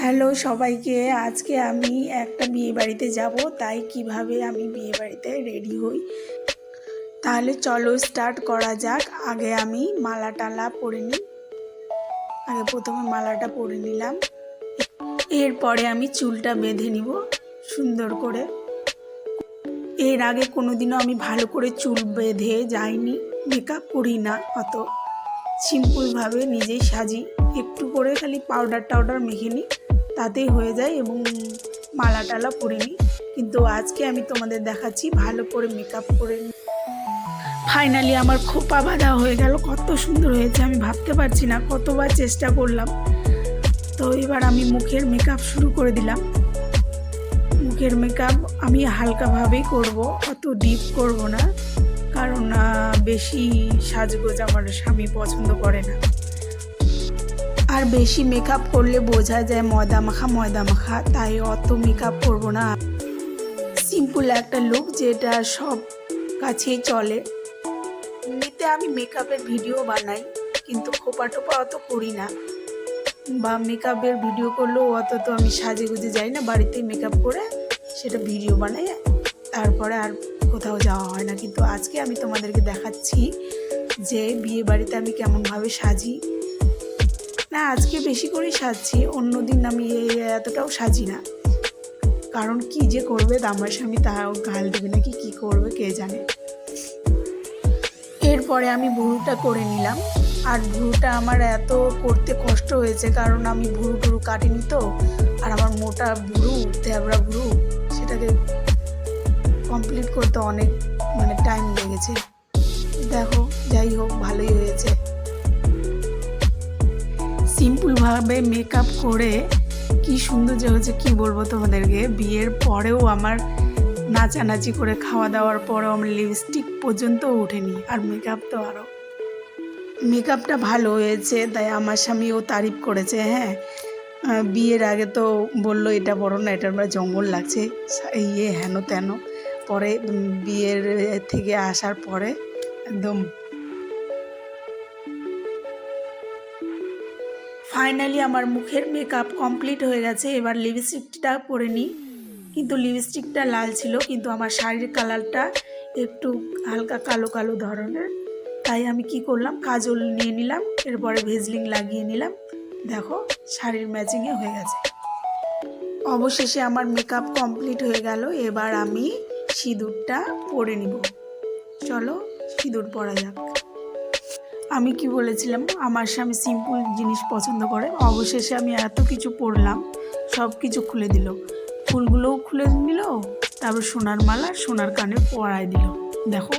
Hello সবাইকে, আজকে আমি একটা বিয়ে বাড়িতে যাব, তাই কীভাবে আমি বিয়ে বাড়িতে রেডি হই? তাহলে চলো স্টার্ট করা যাক। আগে আমি মালা টালা পরে নিই আগে প্রথমে মালাটা পরে নিলাম। এরপরে আমি চুলটা বেঁধে নিব সুন্দর করে। এর আগে কোনোদিনও আমি ভালো করে চুল বেঁধে যাইনি মেকআপ করি না অত। সিম্পলভাবে নিজেই সাজি। একটু করে খালি পাউডার টাউডার মেখে নিই তাতেই হয়ে যায় এবং মালা টালা পরে নিই। কিন্তু আজকে আমি তোমাদের দেখাচ্ছি ভালো করে মেকআপ করে নিই। ফাইনালি আমার খোপা বাঁধা হয়ে গেল। কত সুন্দর হয়েছে, আমি ভাবতে পারছি না। কতবার চেষ্টা করলাম। তো এবার আমি মুখের মেকআপ শুরু করে দিলাম। মুখের মেকআপ আমি হালকাভাবেই করব, অত ডিপ করব না। কারণ বেশি সাজগোজ আমার স্বামী পছন্দ করে না। আর বেশি মেকআপ করলে বোঝা যায় ময়দা মাখা ময়দা মাখা, তাই অত মেকআপ করব না। সিম্পল একটা লুক যেটা সব কাছেই চলে। এমনিতে আমি মেকআপের ভিডিও বানাই, কিন্তু খোপা টোপা অত করি না। বা মেকআপের ভিডিও করলেও অত তো আমি সাজে গুজে যাই না, বাড়িতেই মেকআপ করে সেটা ভিডিও বানাই। তারপরে আর কোথাও যাওয়া হয় না। কিন্তু আজকে আমি তোমাদেরকে দেখাচ্ছি যে বিয়ে বাড়িতে আমি কেমনভাবে সাজি না, আজকে বেশি করেই সাজছি। অন্য দিন আমি এতটাও সাজি না। কারণ কি যে করবে, দামার স্বামী তাও গাল দেবে নাকি, কি করবে কে জানে। এরপরে আমি ভুরুটা করে নিলাম। আর ভুরুটা আমার এত করতে কষ্ট হয়েছে, কারণ আমি ভুরু টুরু কাটিনি তো। আর আমার মোটা ভুরু তেবড়া ভুরু সেটাকে কমপ্লিট করতে অনেক মানে টাইম লেগেছে। দেখো, যাই হোক, ভালোই হয়েছে। সিম্পলভাবে মেকআপ করে কি সুন্দর যে হচ্ছে, কি বলব তোমাদেরকে, বিয়ের পরেও আমার নাচানাচি করে খাওয়া দাওয়ার পরেও আমার লিপস্টিক পর্যন্ত ওঠেনি, আর মেকআপ তো আরও মেকআপটা ভালো হয়েছে, তাই আমার স্বামীও তারিফ করেছে হ্যাঁ। বিয়ের আগে তো বলল, এটা বড় না, এটা আমরা জঙ্গল লাগছে। ইয়ে হেন তেন। পরে বিয়ের থেকে আসার পরে একদম ফাইনালি আমার মুখের মেকআপ কমপ্লিট হয়ে গেছে। এবার লিপস্টিকটা পরে নিই। কিন্তু লিপস্টিকটা লাল ছিল, কিন্তু আমার শাড়ির কালারটা একটু হালকা কালো কালো ধরনের। তাই আমি কি করলাম? কাজল নিয়ে নিলাম, এরপরে ভেজলিং লাগিয়ে নিলাম। দেখো, শাড়ির ম্যাচিংয়ে হয়ে গেছে। অবশেষে আমার মেকআপ কমপ্লিট হয়ে গেল। এবার আমি সিঁদুরটা পরে নিব। চলো, সিঁদুর পরা যাক। আমি কি বলেছিলাম? আমার স্বামী সিম্পল জিনিস পছন্দ করে। অবশেষে আমি এত কিছু পড়লাম, সব কিছু খুলে দিল। ফুলগুলোও খুলে দিল, তারপর সোনার মালা, সোনার কানে পরায় দিল। দেখো